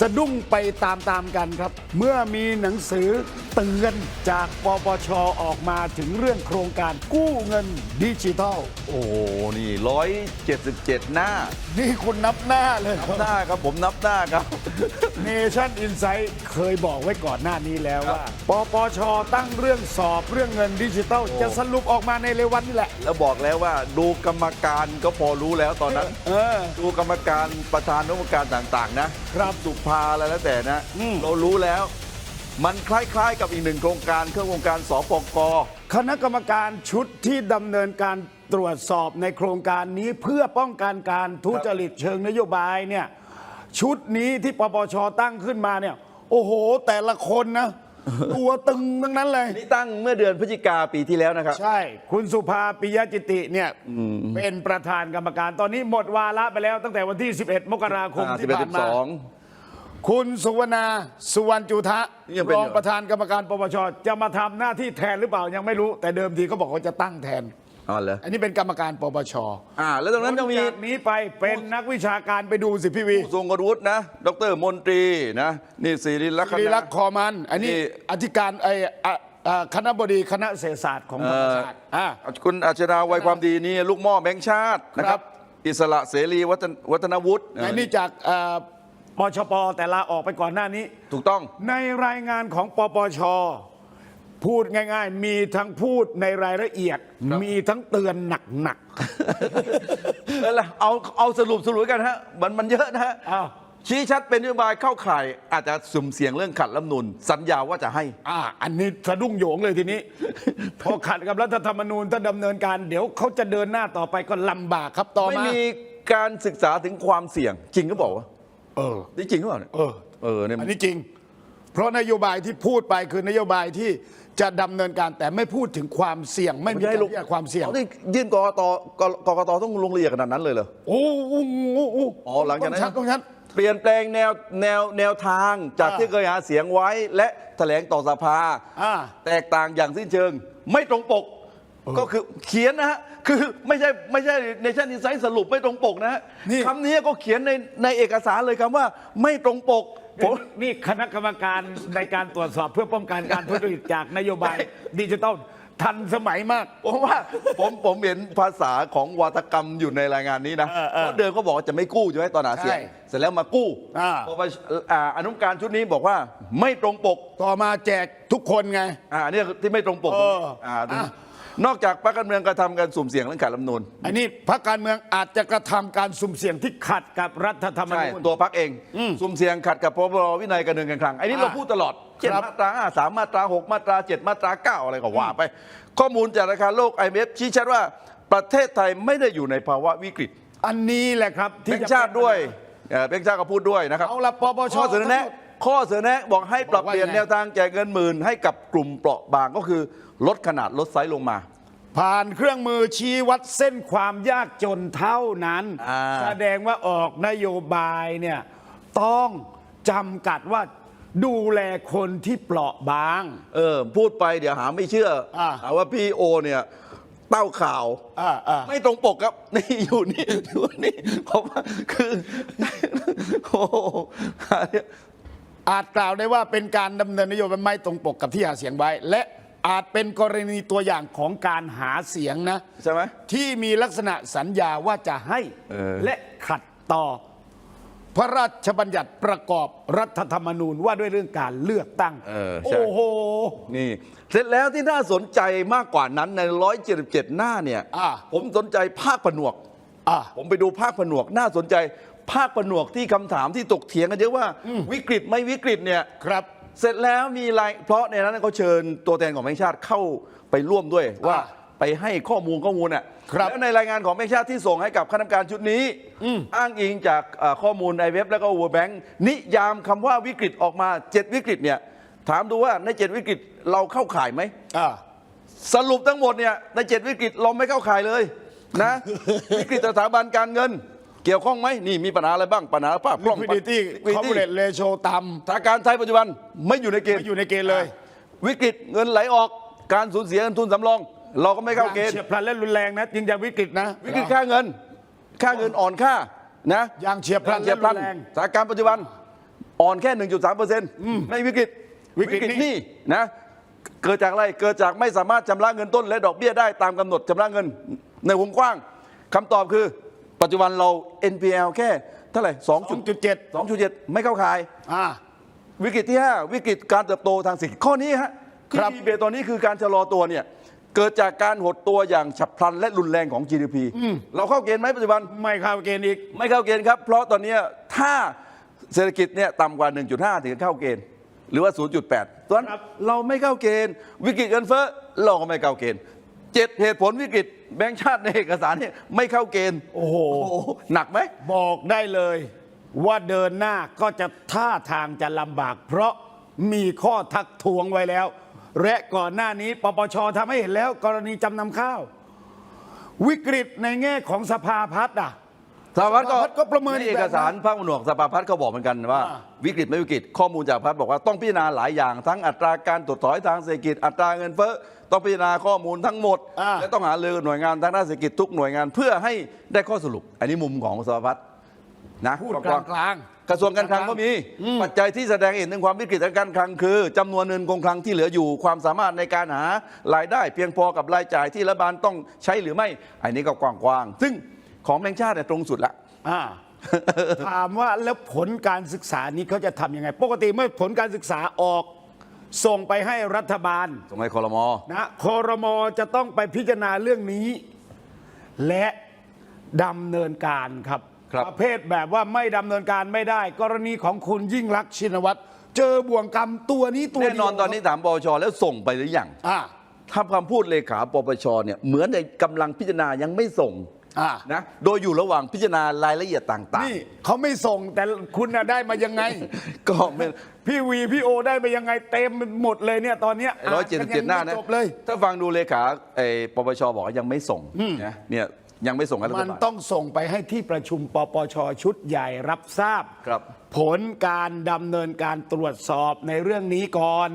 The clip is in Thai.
สะดุ้งไปตามๆกันครับ เมื่อมีหนังสือเตือนจากปปชออกมาถึงเรื่องโครงการกู้เงินดิจิทัล โอ้โหนี่ร้อยเจ็ดสิบเจ็ดหน้า นี่คุณนับหน้าเลยครับหน้าครับผมนับหน้าครับ เนชั่นอินไซ h ์เคยบอกไว้ก่อนหน้านี้แล้วว่า ปปชตั้งเรื่องสอบเรื่องเงินดิจิทัล จะสรุปออกมาในเร็ววันนี้แหละ แล้วบอกแล้วว่าดูกรรมการก็พอรู้แล้วตอนนั้นเออดูกรรมการประธานกรรมการต่างๆ นะครับสุภาอะไรแล้วแต่นะ อืม เรารู้แล้ว มันคล้าย ๆ กับอีกหนึ่งโครงการเครื่องโครงการสปก คณะกรรมการชุดที่ดำเนินการตรวจสอบในโครงการนี้เพื่อป้องกันการทุจริตเชิงนโยบายเนี่ยชุดนี้ที่ปปชตั้งขึ้นมาเนี่ยโอ้โห แต่ละคนนะ ตัวตึงทั้งนั้นเลย นี่ตั้งเมื่อเดือนพฤศจิกาปีที่แล้วนะครับ ใช่ คุณสุภาปิยจิติเนี่ยเป็นประธานกรรมการตอนนี้หมดวาระไปแล้วตั้งแต่วันที่ 11 มกราคมที่11ผ่านมา12 คุณสุวรรณาสุวรรณจุทะนี่ยังเป็นรอยู่ องประธานกรรมการปปชจะมาทำหน้าที่แทนหรือเปล่ายังไม่รู้ แต่เดิมทีเขาบอกว่าจะตั้งแทน อ๋อเหรออันนี้เป็นกรรมการปปชอ่า แล้วตรงนั้นยังมีจากนี้ไปเป็นนักวิชาการไปดูสิพี่วีผู้ทรงคุณวุฒินะ ดรมนตรีนะ นี่ศิริลักษลีณะลักษณ์ คอมัน อันนี้นี่ อธิการไออะอะคณะบดีคณะเศรษฐศาสตร์ของธรรมศาสตร์อ่าคุณอัชราวัยความดีนี่ลูกหม่อแบงค์ชาตินะคครัรับบอิสระเสรีวัฒนวัฒนวุฒิ อันนี้จากเอ่อ ปชปแต่ลาออกไปก่อนหน้านี้ ถูกต้อง ในรายงานของปปช พูดง่าย ๆ มีทั้งพูดในรายละเอียดมีทั้งเตือนหนัก เออละเอาเอาสรุปสรุปกันฮะมันมันเยอะนะฮะๆอ้าว ชี้ชัดเป็นนโยบายเข้าข่ายอาจจะสุ่มเสี่ยงเรื่องขัดรัฐธรรมนูญสัญญาว่าจะให้อ่าอันนี้สะดุ้งโหยงเลยทีนี้ พอขัดกับรัฐธรรมนูญถ้าดำเนินการ เดี๋ยวเขาจะเดินหน้าต่อไปก็ลำบากครับต่อไม่มา มีการศึกษาถึงความเสี่ยงจริงก็บอกว่า เออ นี่จริงหรือเปล่าเนี่ยเออ เออเนี่ยอันนี้จริง เพราะนโยบายที่พูดไปคือนโยบายที่จะดำเนินการแต่ไม่พูดถึงความเสี่ยง ไม่มีไม่การให้ลงแยกความเสี่ยงอานี่ยื่นกกตกกกตต้องลงละเอียดขนาดนั้นเลยเหรอ โอ้โหโอ้โหอ๋อหลังจากนั้น ต้องชัดต้องชัด เปลี่ยนแปลงแนวแนวแนวทางจากอ่าที่เคยหาเสียงไว้และแถลงต่อสภา อ่า แตกต่างอย่างสิ้นเชิง ไม่ตรงปก ก็คือเขียนนะฮะ คือไม่ใช่ไม่ใช่เนชั่นอินไซต์สรุปไม่ตรงปกนะฮะนี่ คำนี้ก็เขียนในในเอกสารเลยคำว่าไม่ตรงปกผม นี่คณะกรรมการในการตรวจสอบเพื่อป้องกันการทุจริตจากนโยบายดิจิทัลทันสมัยมาก ผมว่าผมผมเห็นภาษาของวาทกรรมอยู่ในรายงานนี้นะเออเออเพราะเดิมก็บอกว่าจะไม่กู้ใช่ไหมตอนหาเสียง ใช่เสร็จแล้วมากู้อ่าพอไปอ่าอนุกรรมการชุดนี้บอกว่าไม่ตรงปกต่อมาแจกทุกคนไง อ่าเนี่ยที่ไม่ตรงปกเอออ่าอะ นอกจากพรรคการเมืองกระทำการสุ่มเสี่ยงเรื่องการรัฐธรรมนูญอันนี้พรรคการเมืองอาจจะกระทำการสุ่มเสี่ยงที่ขัดกับรัฐธรรมใช่นูญ ตัวพรรคเองสุ่มเสี่ยงขัดกับพรบวินัยการเงินการคลังไอ้นี่อ่าเราพูดตลอดเช่นครับ มาตราห้าสามมาตราหกมาตราเจ็ดมาตราเก้าอะไรก็ว่าไป ข้อมูลจากธนาคารโลก IMF ชี้ชัดว่าประเทศไทยไม่ได้อยู่ในภาวะวิกฤตอันนี้แหละครับแบที่งค์ชาติด้วยเอ่อแบงค์ชาติก็พูดด้วยนะครับ เอาละปปชข้อเสนอแนะ ข้อเสนอแนะบอกให้ปรับบอกว่าเปลี่ยนยังไงแนวทางแจกเงินหมื่นให้กับกลุ่มเปราะบางก็คือลดขนาดลดไซส์ลงมา ผ่านเครื่องมือชี้วัดเส้นความยากจนเท่านั้น อ่า แสดงว่าออกนโยบายเนี่ยต้องจำกัดว่าดูแลคนที่เปราะบาง เออพูดไปเดี๋ยวหาไม่เชื่ออ่า หาว่าพี่โอเนี่ยเต้าข่าว อ่าอ่า ไม่ตรงปกครับ นี่อยู่นี่อยู่นี่ผมว่าคือ โอ้โห อันเนี้ยอาจกล่าวได้ว่าเป็นการดำเนินนโยบายไม่ตรงปกกับที่หาเสียงไว้ และอาจเป็นกรณีตัวอย่างของการหาเสียงนะใช่ไหมที่มีลักษณะสัญญาว่าจะให้เออและขัดต่อ พระราชบัญญัติประกอบรัฐธรรมนูญว่าด้วยเรื่องการเลือกตั้งเออใช่โอ้โหนี่ เสร็จแล้วที่น่าสนใจมากกว่านั้นใน 177 หน้าเนี่ยอ่าผมสนใจภาคผนวกอะผมไปดูภาคผนวกน่าสนใจ ภาคผนวกที่คำถามที่ตกเถียงกันเยอะว่าวิกฤตไม่วิกฤตเนี่ยครับ เสร็จแล้วมีรายเพราะในนั้นเขาเชิญตัวแทนของแบงค์ชาติเข้าไปร่วมด้วยว่าอ่าไปให้ข้อมูลข้อมูลน่ะครับแล้วในรายงานของแบงค์ชาติที่ส่งให้กับคณะกรรมการชุดนี้ อ้างอิงจากเอ่อข้อมูลในเว็บแล้วก็ World Bank นิยามคำว่าวิกฤตออกมา 7 วิกฤตเนี่ยถามดูว่าใน 7 วิกฤตเราเข้าข่ายไหม อะสรุปทั้งหมดเนี่ยใน7วิกฤตเราไม่เข้าข่ายเลยนะ วิกฤตสถาบันการเงิน เกี่ยวข้องไหมนี่มีปัญหาอะไรบ้างปัญหาภาพคล่อง liquidity coverage ratio ต่สถานการณ์ไทยปัจจุบันไม่อยู่ในเกำณฑ์ไม่อยู่ในเกณฑ์เลยวิกฤตเงินไหลออกการสูญเสียเงินทุนสำรอง เราก็ไม่เข้าเกณฑ์เฉียบพลันและรุนแรงนะจึงจะวิกฤตนะ วิกฤตค่าเงิน ค่าเงินอ่อนค่านะอย่างเฉียบพลันเฉียบพลันและรุนแรงสถานการณ์ปัจจุบันอ่อนแค่ 1.3เปอร์เซ็นต์ไม่วิกฤตวิกฤตหนี้หนี้นะเกิดจากอะไรเกิดจากไม่สามารถชำระเงินต้นและดอกเบี้ยได้ตามกำหนดชำระเงินในวงกว้างคำตอบคือ ปัจจุบันเรา NPL แค่เท่าไหร่2.7 2.7 2.7ไม่เข้าข่าย อ่า วิกฤตที่ 5 วิกฤตการเติบโตทางเศรษฐกิจข้อนี้ฮะที่ครับ ดีเบตตอนนี้คือการชะลอตัวเนี่ย เกิดจากการหดตัวอย่างฉับพลันและรุนแรงของ GDP เราเข้าเกณฑ์ไหมปัจจุบัน ไม่เข้าเกณฑ์อีก ไม่เข้าเกณฑ์ครับ เพราะตอนนี้ถ้าเศรษฐกิจเนี่ยต่ำกว่า 1.5 ถึงจะเข้าเกณฑ์ หรือว่า 0.8ตอนนครับ เราไม่เข้าเกณฑ์ วิกฤตเงินเฟ้อเราก็ไม่เข้าเกณฑ์เจ็ดเหตุผลวิกฤต แบงก์ชาติในเอกสารเนี่ยไม่เข้าเกณฑ์โอ้โหโอ้โห หนักไหม บอกได้เลยว่าเดินหน้าก็จะท่าทางจะลำบาก เพราะมีข้อทักท้วงไว้แล้ว และก่อนหน้านี้ปปชทำให้เห็นแล้ว กรณีจำนำข้าว วิกฤตในแง่ของสภาพัฒน์อะ สภาพัฒน์ก็สภาพัฒน์ก็ประเมินในอีกเอแบบกสารภาคผนวกสภาพัฒน์ก็บอกเหมือนกันว่า อ่า วิกฤตไม่วิกฤตข้อมูลจากพัฒน์บอกว่าต้องพิจารณาหลายอย่างทั้งอัตราการถดถอยทางเศรษฐกิจอัตราเงินเฟ้อต้องพิจารณาข้อมูลทั้งหมด อ่า และต้องหารือหน่วยงานทางด้านเศรษฐกิจทุกหน่วยงานเพื่อให้ได้ข้อสรุป อันนี้มุมของสภาพัฒน์นะพูดกกว้ลางๆกลาง กระทรวงการคลังก็มีปัจจัยที่แสดงให้เห็นถึงความวิกฤตทางการคลังคือจำนวนเงินคงคลังที่เหลืออยู่ ความสามารถในการหารายได้ เพียงพอกับรายจ่ายที่รัฐบาลต้องใช้หรือไม่ อันนี้ก็กว้างๆซึ่ง ของแบงค์ชาติเนี่ยตรงสุดละ อ่า ถามว่าแล้วผลการศึกษานี้เขาจะทำยังไง ปกติเมื่อผลการศึกษาออก ส่งไปให้รัฐบาลสมัยคอรมอนะคอรมอจะต้องไปพิจารณาเรื่องนี้ และดำเนินการครับ ครับประเภทแบบว่าไม่ดำเนินการไม่ได้ กรณีของคุณยิ่งรักษณ์ชินวัตรเจอบ่วงกรรมตัวนี้ตัวเดีแน่ยวนอนตอนนี้ถามปปชแล้วส่งไปหรือยังอ่า ถ้าคำพูดเลขาปปชเนี่ยเหมือนในกำลังพิจารณายังไม่ส่ง อ่านะโดยอยู่ระหว่างพิจารณารายละเอียดต่างนี่เขาไม่ส่งแต่คุณน่ะได้มายังไง ๆ ก็ไม่ พี่วีพี่โอได้มายังไงเต็มหมดเลยเนี่ยตอนเนี้ยร้อยเจ็ดสิบเจ็ดหน้านะจบเลย ถ้าฟังดูเลขาไอ้ปปชบอกว่ายังไม่ส่งนะเนี่ยยังไม่ส่งให้รัฐมันบาล ต้องส่งไปให้ที่ประชุมปปชชุดใหญ่รับทราบ ครับ ผลการดำเนินการตรวจสอบในเรื่องนี้ก่อน